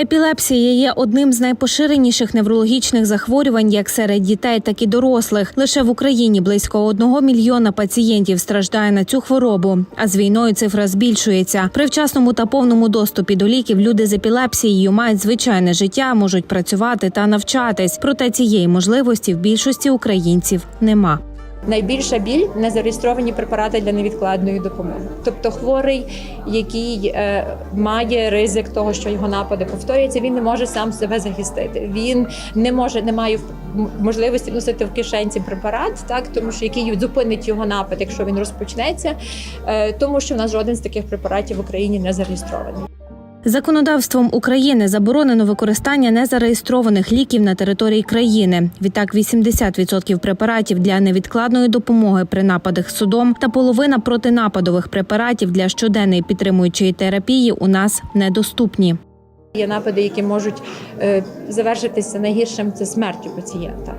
Епілепсія є одним з найпоширеніших неврологічних захворювань як серед дітей, так і дорослих. Лише в Україні близько одного мільйона пацієнтів страждає на цю хворобу. А з війною цифра збільшується. При вчасному та повному доступі до ліків люди з епілепсією мають звичайне життя, можуть працювати та навчатись. Проте цієї можливості в більшості українців нема. Найбільша біль незареєстровані препарати для невідкладної допомоги. Тобто хворий, який е, має ризик того, що його напади повторюються, він не може сам себе захистити. Він не може, не має можливості носити в кишенці препарат, так тому що який зупинить його напад, якщо він розпочнеться, е, тому що в нас жоден з таких препаратів в Україні не зареєстрований. Законодавством України заборонено використання незареєстрованих ліків на території країни. Відтак, 80% препаратів для невідкладної допомоги при нападах судом та половина протинападових препаратів для щоденної підтримуючої терапії у нас недоступні. Є напади, які можуть е, завершитися найгіршим це смертю пацієнта.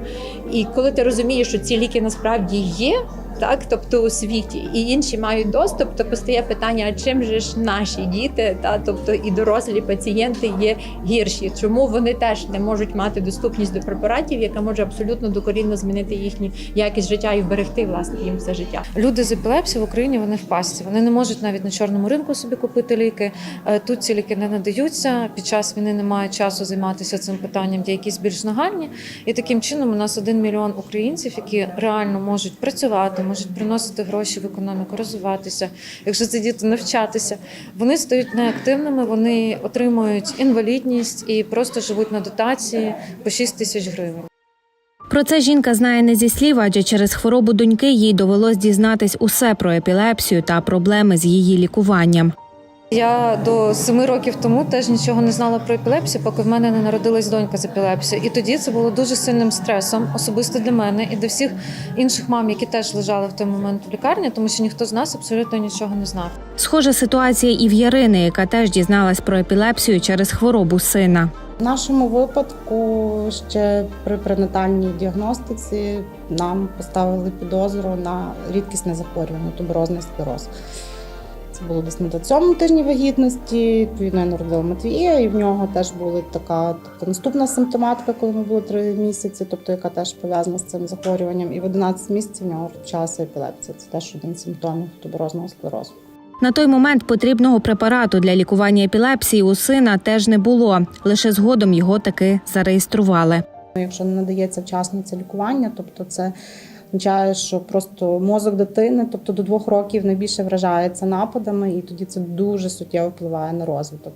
І коли ти розумієш, що ці ліки насправді є, так тобто у світі, і інші мають доступ, то постає питання: а чим же ж наші діти, та тобто і дорослі пацієнти є гірші? Чому вони теж не можуть мати доступність до препаратів, яка може абсолютно докорінно змінити їхню якість життя і вберегти власне їм все життя? Люди з епілепсією в Україні вони в пастці. Вони не можуть навіть на чорному ринку собі купити ліки. Е, Тут ці ліки не надаються. Під час війни немає часу займатися цим питанням, є якісь більш нагальні. І таким чином у нас один мільйон українців, які реально можуть працювати, можуть приносити гроші в економіку, розвиватися. Якщо це діти навчатися, вони стають неактивними, вони отримують інвалідність і просто живуть на дотації по 6 тисяч гривень. Про це жінка знає не зі слів, адже через хворобу доньки їй довелось дізнатись усе про епілепсію та проблеми з її лікуванням. Я до семи років тому теж нічого не знала про епілепсію, поки в мене не народилась донька з епілепсією. І тоді це було дуже сильним стресом, особисто для мене і для всіх інших мам, які теж лежали в той момент в лікарні, тому що ніхто з нас абсолютно нічого не знав. Схожа ситуація і в Ярини, яка теж дізналась про епілепсію через хворобу сина. В нашому випадку ще при пренатальній діагностиці нам поставили підозру на рідкісне захворювання туберозний склероз. Це було десь на сьомому тижні вагітності. Відповідно, я народила Матвія, і в нього теж була така тобто, наступна симптоматика, коли ми було три місяці, тобто яка теж пов'язана з цим захворюванням. І в 11 місяців в нього почалася епілепсія. Це теж один з симптомів туберозного склерозу. На той момент потрібного препарату для лікування епілепсії у сина теж не було. Лише згодом його таки зареєстрували. Ну, Якщо не надається вчасно це лікування, тобто це означає, що просто мозок дитини, тобто до двох років найбільше вражається нападами, і тоді це дуже суттєво впливає на розвиток.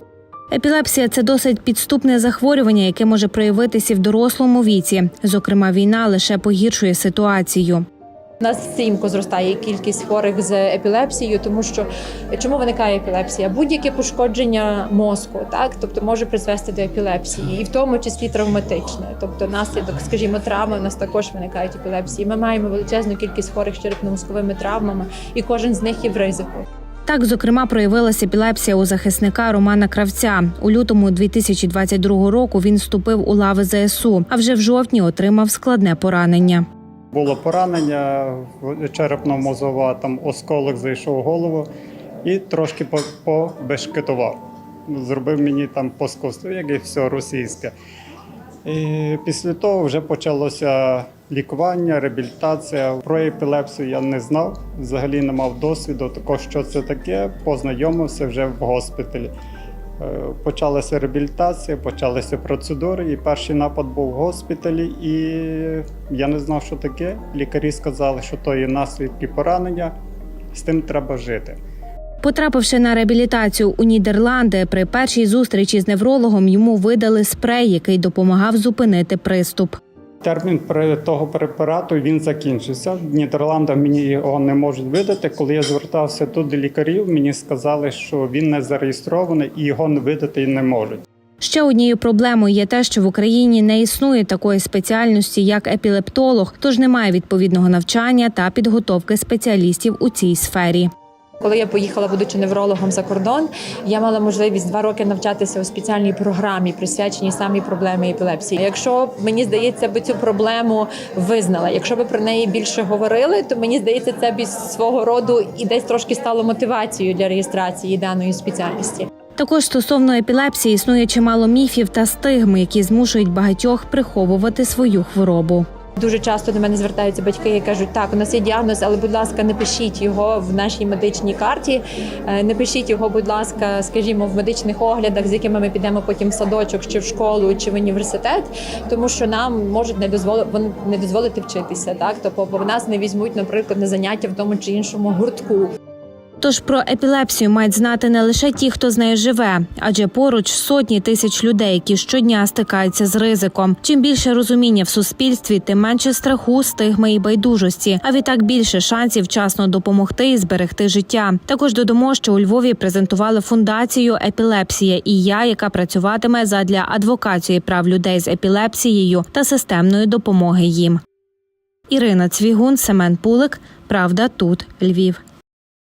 Епілепсія це досить підступне захворювання, яке може проявитися в дорослому віці. Зокрема, війна лише погіршує ситуацію. У нас стрімко зростає кількість хворих з епілепсією, тому що чому виникає епілепсія? Будь-яке пошкодження мозку, так тобто може призвести до епілепсії, і в тому числі травматичне. Тобто, наслідок, скажімо, травми у нас також виникають епілепсії. Ми маємо величезну кількість хворих з черепно-мозковими травмами, і кожен з них є в ризику. Так, зокрема, проявилася епілепсія у захисника Романа Кравця. У лютому 2022 року він вступив у лави ЗСУ, а вже в жовтні отримав складне поранення. Було поранення в- черепно-мозова, там осколок зайшов у голову і трошки по- побешкетував. Зробив мені там поскосту, як і все російське. І після того вже почалося лікування, реабілітація. Про епілепсію я не знав, взагалі не мав досвіду, такого, що це таке, познайомився вже в госпіталі. Е, Почалася реабілітація, почалися процедури, і перший напад був в госпіталі, і я не знав, що таке. Лікарі сказали, що то є наслідки поранення, з тим треба жити. Потрапивши на реабілітацію у Нідерланди, при першій зустрічі з неврологом йому видали спрей, який допомагав зупинити приступ. Термін того препарату він закінчився. В Нідерландах мені його не можуть видати. Коли я звертався тут до лікарів, мені сказали, що він не зареєстрований і його видати не можуть. Ще однією проблемою є те, що в Україні не існує такої спеціальності, як епілептолог, тож немає відповідного навчання та підготовки спеціалістів у цій сфері. Коли я поїхала, будучи неврологом за кордон, я мала можливість два роки навчатися у спеціальній програмі, присвяченій самій проблемі епілепсії. Якщо мені здається, би цю проблему визнала, якщо би про неї більше говорили, то мені здається, це б свого роду і десь трошки стало мотивацією для реєстрації даної спеціальності. Також стосовно епілепсії існує чимало міфів та стигми, які змушують багатьох приховувати свою хворобу. Дуже часто до мене звертаються батьки і кажуть, так, у нас є діагноз, але будь ласка, не пишіть його в нашій медичній карті. Не пишіть його, будь ласка, скажімо, в медичних оглядах, з якими ми підемо потім в садочок, чи в школу, чи в університет, тому що нам можуть не дозволити не дозволити вчитися. Так, тобто в нас не візьмуть, наприклад, на заняття в тому чи іншому гуртку. Тож про епілепсію мають знати не лише ті, хто з нею живе, адже поруч сотні тисяч людей, які щодня стикаються з ризиком. Чим більше розуміння в суспільстві, тим менше страху, стигми і байдужості. А відтак більше шансів вчасно допомогти і зберегти життя. Також додамо, що у Львові презентували фундацію Епілепсія і я, яка працюватиме задля адвокації прав людей з епілепсією та системної допомоги їм. Ірина Цвігун, Семен Пулик. Правда, тут Львів.